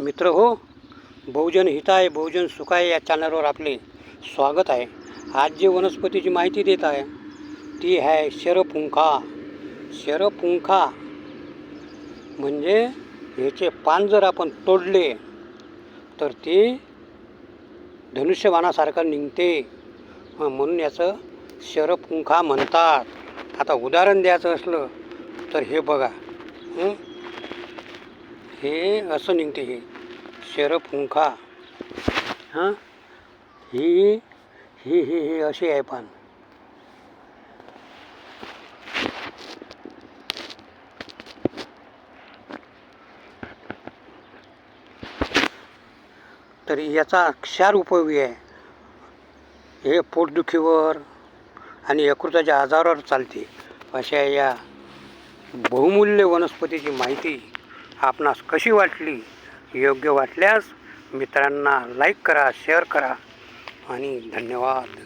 मित्र हो बहुजन हिताय बहुजन सुखाय या चॅनलवर आपले स्वागत आहे. आज जे वनस्पतीची माहिती देत आहे ती आहे शरपुंखा. शरपुंखा म्हणजे ह्याचे पान जर आपण तोडले तर ते धनुष्यबाणासारखं निघते. म्हणून याचं शरपुंखा म्हणतात. आता उदाहरण द्यायचं असलं तर हे बघा. हे असं निघते हे. शरफुंखा हां? ही ही ही ही अशी आहे पान. तर याचा क्षार उपयोगी आहे. हे पोटदुखीवर आणि यकृताच्या आजारावर चालते. अशा या बहुमूल्य वनस्पतीची माहिती आपणास कशी वाटली योग्य वाटल्यास मित्रांना लाईक करा शेअर करा आणि धन्यवाद.